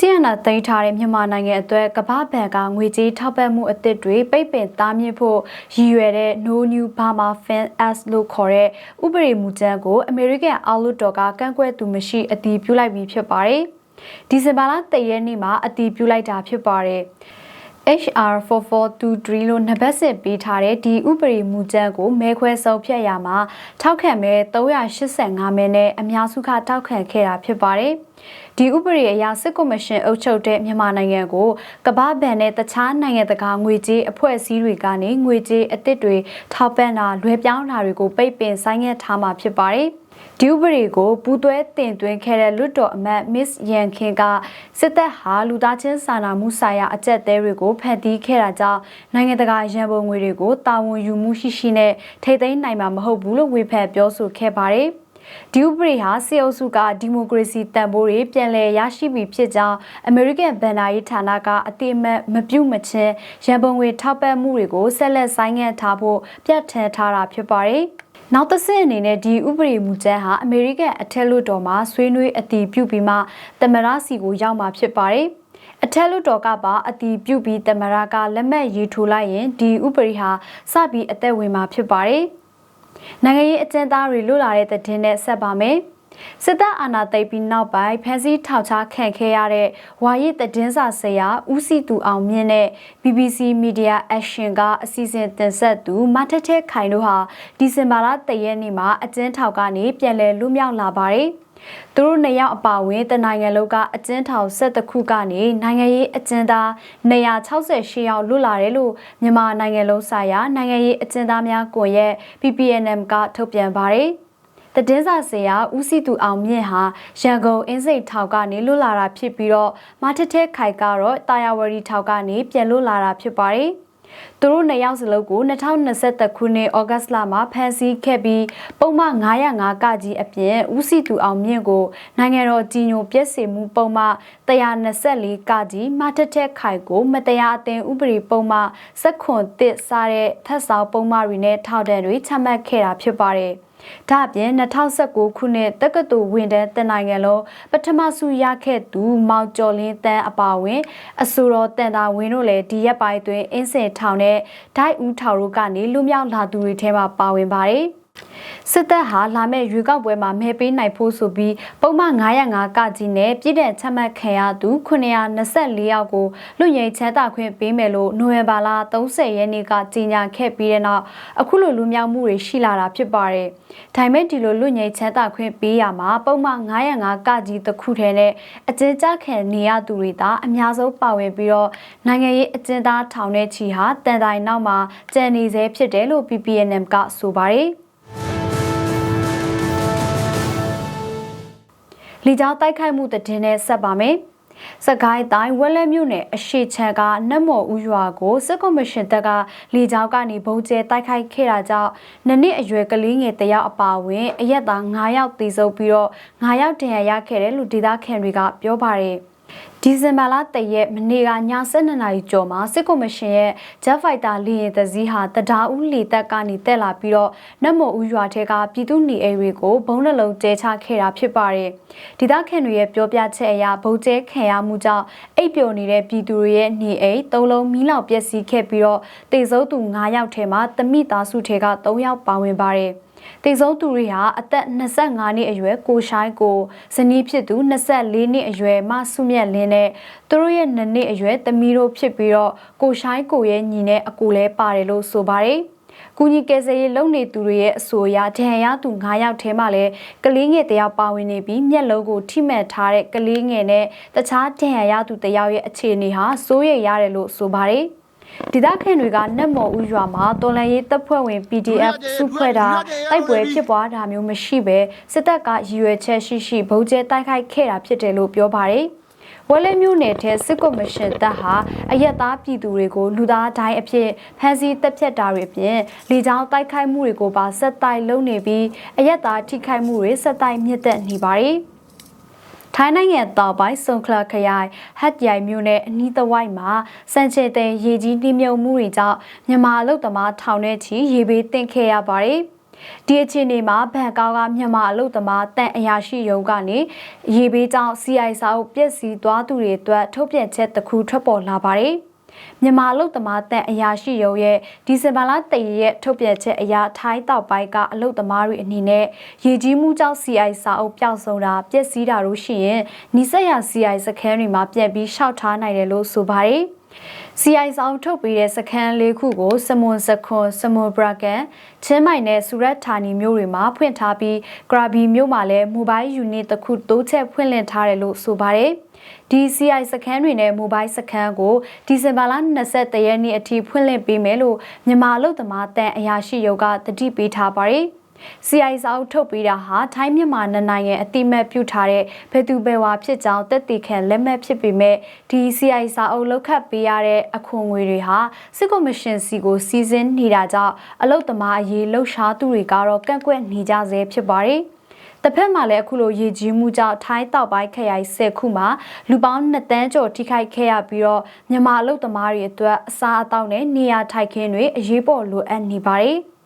ဆီယနာသိမ်းထားတဲ့မြန်မာနိုင်ငံအတွက်ကမ္ဘာဘဏ်ကငွေကြေးထောက်ပံ့မှုအသစ်တွေပိတ်ပင်တားမြစ်ဖို့ရည်ရွယ်တဲ့ No New Burma Fin Act လို့ခေါ်တဲ့ဥပဒေမူကြမ်းကိုအမေရိကန်အောက်လွှတ်တော်ကကန့်ကွက်သူမရှိအတည်ပြုလိုက်ပြီးဖြစ်ပါတယ်။ဒီဇင်ဘာလ3ရက်နေ့မှာအတည်ပြုလိုက်တာဖြစ်ပါတယ်။ HR 4423 လို့နံပါတ်စစ်ပေးထားတဲ့ဒီဥပဒေမူကြမ်းကိုမဲခွဲဆုံးဖြတ်ရမှာထောက်ခံမဲ385မဲနဲ့အများစုကထောက်ခံခဲ့တာဖြစ်ပါတယ်။ဒီဥပဒေအရစစ်ကော်မရှင်အုပ်ချုပ်တဲ့မြန်မာနိုင်ငံကိုကမ္ဘာဘဏ်နဲ့တခြားနိုင်ငံတကာငွေကြေးအဖွဲ့အစည်းတွေကနေငွေကြေးအသစ်တွေထောက်ပံ့တာလွှဲပြောင်းတာတွေကိုပိတ်ပင်ဆိုင်ငံ့ထားမှာဖြစ်ပါတယ်။ ဒီဥပဒေကိုပူးတွဲတင်သွင်းခဲ့တဲ့လွတ်တော်အမတ် Miss Yan Khin ကစစ်တပ်ဟာလူသားချင်းစာနာမှုဆိုင်ရာအကြက်သေးတွေကိုဖန်တီးခဲ့တာကြောင့်နိုင်ငံတကာရန်ပုံငွေတွေကိုတာဝန်ယူမှုရှိရှိနဲ့ထိသိမ်းနိုင်မှာမဟုတ်ဘူးလို့ဝေဖန်ပြောဆိုခဲ့ပါတယ်။ ဒီဥပဒေဟာစီအုပ်စုကဒီမိုကရေစီတန်ဖိုးတွေပြန်လည်ရရှိပြီဖြစ်ကြောင်းအမေရိကန်ဗန်နာရေးဌာနကအတိအမှတ်မပြုတ်မချင်းရန်ပုံငွေထောက်ပံ့မှုတွေကိုဆက်လက်ဆိုင်းငံ့ထားဖို့ပြဋ္ဌာန်းထားတာဖြစ်ပါတယ်။နောက်တစ်ဆင့်အနေနဲ့ဒီဥပဒေမူကြမ်းဟာအမေရိကန်အထက်လွှတ်တော်မှာဆွေးနွေးအတည်ပြုပြီးမှသမရစီကိုရောက်မှာဖြစ်ပါတယ်။အထက်လွှတ်တော်ကပါအတည်ပြုပြီးသမရကလက်မှတ်ရေးထိုးလိုက်ရင်ဒီဥပဒေဟာစပြီးအသက်ဝင်မှာဖြစ်ပါတယ်။ နိုင်ငံရေးအကျဉ်းသားတွေလွတ်လာတဲ့တဲ့နဲ့ဆက်ပါမယ်။စစ်တပ်အာဏာသိမ်းပြီးနောက်ပိုင်းဖမ်းဆီးထောက်ချခံခဲ့ရတဲ့ဝါရစ်သတင်းစာဆရာဦးစီတူအောင်မြင့်နဲ့ BBC Media Action ကအစီအစဉ်တင်ဆက်သူမထက်ထက်ခိုင်တို့ဟာဒီဇင်ဘာလ3ရက်နေ့မှာအကျဉ်းထောင်ကနေပြန်လည်လွတ်မြောက်လာပါတယ်။ သူတို့နှစ်ယောက်အပါအဝင်တနိုင်ငံလုံးကအကျဉ်းထောင်၁၁ခုကနေနိုင်ငံရေးအကျဉ်းသား168ယောက်လွတ်လာတယ်လို့မြန်မာနိုင်ငံလုံးဆိုင်ရာနိုင်ငံရေးအကျဉ်းသားများကွန်ရက် PPNM ကထုတ်ပြန်ပါတယ်။တည်င်းစာဆရာဦးစီသူအောင်မြင့်ဟာရန်ကုန်အင်းစိတ်ထောက်ကနေလွတ်လာတာဖြစ်ပြီးတော့မထက်ထက်ခိုင်ကတော့တာယာဝရီထောက်ကနေပြန်လွတ်လာတာဖြစ်ပါတယ်။ သူတို့နှစ်ယောက်စလုံးကို2023ခုနှစ်ဩဂတ်လမှာဖမ်းဆီးခဲ့ပြီးပုံမှန်905ကကြီးအပြင်ဦးစီသူအောင်မြင့်ကိုနိုင်ငံတော်ကြီးညိုပြည့်စုံမှုပုံမှန်124ကကြီးမထက်ထက်ခိုင်ကို မတရားအသင်းဥပဒေပုံမှန်စက်ခွန်တစ်စားတဲ့ထက်ဆောင်ပုံမှန်တွေနဲ့ထောက်ဒဏ်တွေချမှတ်ခဲ့တာဖြစ်ပါတယ်။ ဒါအပြင်2019ခုနှစ်တက္ကသိုလ်ဝင်တန်းတင်နိုင်ငံလုံးပထမဆုရခဲ့သူမောင်ကျော်လင်းတန်းအပါဝင် အဆိုတော်တန်တာဝင်းတို့လည်းဒီရက်ပိုင်းတွင်အင်းစင်ထောင်နဲ့ဒိုက်ဦးထောင်တို့ကနေလူမြောက်လာသူတွေထဲမှာပါဝင်ပါတယ်။ စစ်တပ်ဟာလာမယ့်ရွေးကောက်ပွဲမှာမဲပေးနိုင်ဖို့ဆိုပြီးပုံမှန်905ကကြီးနဲ့ပြည်တဲ့ချမှတ်ခံရသူ924ယောက်ကိုလူငယ်ချမ်းသာခွင့်ပေးမယ်လို့နိုဝင်ဘာလ30ရက်နေ့ကကြေညာခဲ့ပြီးတဲ့နောက်အခုလိုလူမြောက်မှုတွေရှိလာတာဖြစ်ပါတယ်။ဒါပေမဲ့ဒီလိုလူငယ်ချမ်းသာခွင့်ပေးရမှာပုံမှန်905ကကြီးတစ်ခုထဲနဲ့အကျဉ်းချခံနေရသူတွေသာအများဆုံးပါဝင်ပြီးတော့နိုင်ငံရေးအကျဉ်းသားထောင်ထဲချီဟာတန်တိုင်နောက်မှာကြံနေစေဖြစ်တယ်လို့ PPNM ကဆိုပါတယ်။ လီကြောင်းတိုက်ခိုက်မှုတည်င်းနဲ့ဆက်ပါမယ်။စကိုင်းတိုင်းဝက်လက်မြို့နယ်အရှိချံကနတ်မော်ဦးရွာကိုစစ်ကော်မရှင်တပ်ကလေကြောင်းကနေဘုံကျဲတိုက်ခိုက်ခဲ့တာကြောင့်နှစ်နှစ်အရွယ်ကလေးငယ်တယောက်အပါအဝင်အရက်သား9ယောက်သေဆုံးပြီးတော့9ယောက်ဒဏ်ရာရခဲ့တယ်လို့ဒေသခံတွေကပြောပါတယ်။ ဒီဇင်ဘာလ3ရက်မနေ့ကည7:00နာရီကျော်မှာစစ်ကော်မရှင်ရဲ့ Jet Fighter လေယာဉ်တစည်းဟာတဒါဦးလေတပ်ကနေတက်လာပြီးတော့နတ်မော်ဦးရွာထဲကပြည်သူနေအိမ်တွေကိုဘုံနှလုံးကျဲချခဲ့တာဖြစ်ပါတယ်။ဒေသခံတွေရဲ့ပြောပြချက်အရဗုံကျဲခံရမှုကြောင့်အိပ်ပျော်နေတဲ့ပြည်သူတွေရဲ့နေအိမ်၃လုံးမီးလောင်ပျက်စီးခဲ့ပြီးတော့တေဆုံးသူ9ယောက်ထဲမှာတမိသားစုထဲက3ယောက်ပါဝင်ပါတယ်။ တေဆုံးသူတွေဟာအသက်25နှစ်အရွယ်ကိုရှိုင်းကိုဇနီးဖြစ်သူ24နှစ်အရွယ်မဆုမြတ်လင်းနဲ့သူတို့ရဲ့နှစ်နှစ်အရွယ်သမီးတို့ဖြစ်ပြီးတော့ကိုရှိုင်းကိုရဲ့ညီနဲ့အကူလဲပါတယ်လို့ဆိုပါတယ်ကူညီကယ်ဆယ်ရေးလုပ်နေသူတွေရဲ့အဆိုအရဒဏ်ရာသူ9ယောက်ထဲမှာလည်းကလေးငယ်တယောက်ပါဝင်နေပြီးမျက်လုံးကိုထိမှန်ထားတဲ့ကလေးငယ်နဲ့တခြားဒဏ်ရာရသူတယောက်ရဲ့အခြေအနေဟာစိုးရိမ်ရတယ်လို့ဆိုပါတယ်။ ဒေသခံတွေကနတ်မော်ဦးရွာမှာတော်လန်ရေးတပ်ဖွဲ့ဝင် PDF စုဖွဲ့တာတိုက်ပွဲဖြစ်ပွားတာမျိုးမရှိဘဲစစ်တပ်ကရည်ရွယ်ချက်ရှိရှိဗုံးကျဲတိုက်ခိုက်ခဲ့တာဖြစ်တယ်လို့ပြောပါတယ်ဝဲလဲမျိုးနယ်ထဲစစ်ကော်မရှင်တပ်ဟာအရက်သားပြည်သူတွေကိုလူသားတိုင်းအဖြစ်ဖမ်းဆီးတပ်ဖြတ်တာတွေအပြင်လေကြောင်းတိုက်ခိုက်မှုတွေကိုပါဆက်တိုက်လုပ်နေပြီးအရက်သားထိခိုက်မှုတွေဆက်တိုက်မြင့်တက်နေပါတယ်။ ထိုင်းနိုင်ငံတောင်ပိုင်းဆွန်ခလာခရိုင်ဟတ်ရိုင်မြို့နယ်အနီးတစ်ဝိုက်မှာစံချေတဲ့ရေကြီးနှိမ့်မြုံမှုတွေကြောင့်မြန်မာအလုတ်သမားထောင်ထဲချီရေဘေးတင့်ခဲ့ရပါတယ်ဒီအခြေအနေမှာဘန်ကောက်ကမြန်မာအလုပ်သမားတန်အရာရှိရုံးကနေရေဘေးကြောင့် CI စာအုပ်ပြည့်စည်သွားသူတွေအတွက်ထုတ်ပြန်ချက်တစ်ခုထွက်ပေါ်လာပါတယ်။ မြန်မာအလုပ်သမားတန်အရာရှိရုံးရဲ့ဒီဇင်ဘာလတရရက်ထုတ်ပြန်ချက်အရထိုင်းတောက်ပိုင်းကအလုပ်သမားတွေအနေနဲ့ရေကြီးမှုကြောင့် CI စာအုပ်ပျောက်ဆုံးတာပြည့်စည်တာတို့ရှိရင်နီးစပ်ရာ CI စခန်းတွေမှာပြန်ပြီးရှောက်ထားနိုင်တယ်လို့ဆိုပါတယ်။ CI ဆောင်ထုတ်ပေးတဲ့စခန်းလေးခုကိုစမွန်စခွန်စမွန်ဘရာကန်ချင်းမိုင်နဲ့စူရက်ဌာနီမြို့တွေမှာဖွင့်ထားပြီးဂရာဘီမြို့မှာလည်းမိုဘိုင်းယူနစ်တစ်ခုတိုးချက်ဖွင့်လှစ်ထားတယ်လို့ဆိုပါတယ်။ DCI စခန်းတွေနဲ့မိုဘိုင်းစခန်းကိုဒီဇင်ဘာလ23ရက်နေ့အထိဖွင့်လှစ်ပေးမယ်လို့မြန်မာလူသမားတန်အရာရှိရုံးကတတိပေးထားပါတယ်။ CI စာအုပ်ထုတ်ပေးတာဟာထိုင်းမြန်မာနှစ်နိုင်ငံအတိမတ်ပြုထားတဲ့ဘယ်သူဘယ်ဝါဖြစ်ကြောင်းတက်တည်ခံလက်မှတ်ဖြစ်ပေမဲ့ဒီ CI စာအုပ်လောက်ခတ်ပေးရတဲ့အခွန်ငွေတွေဟာစစ်ကော်မရှင်စီကိုစီစဉ်နေတာကြောင့်အလုတ်သမားအရေးလှုပ်ရှားသူတွေကတော့ကန့်ကွက်နေကြဆဲဖြစ်ပါတယ်။ တစ်ဖက်မှာလည်းအခုလိုရေကြီးမှုကြောင့်ထိုင်းတောက်ပိုင်းခရိုင်၁၀ခုမှာလူပေါင်း2တန်းကျော်ထိခိုက်ခဲ့ရပြီးတော့မြန်မာအလုတ်သမားတွေအတွက်အစားအသောက်နဲ့နေရာထိုက်ခင်းတွေအရေးပေါ်လိုအပ်နေပါတယ်။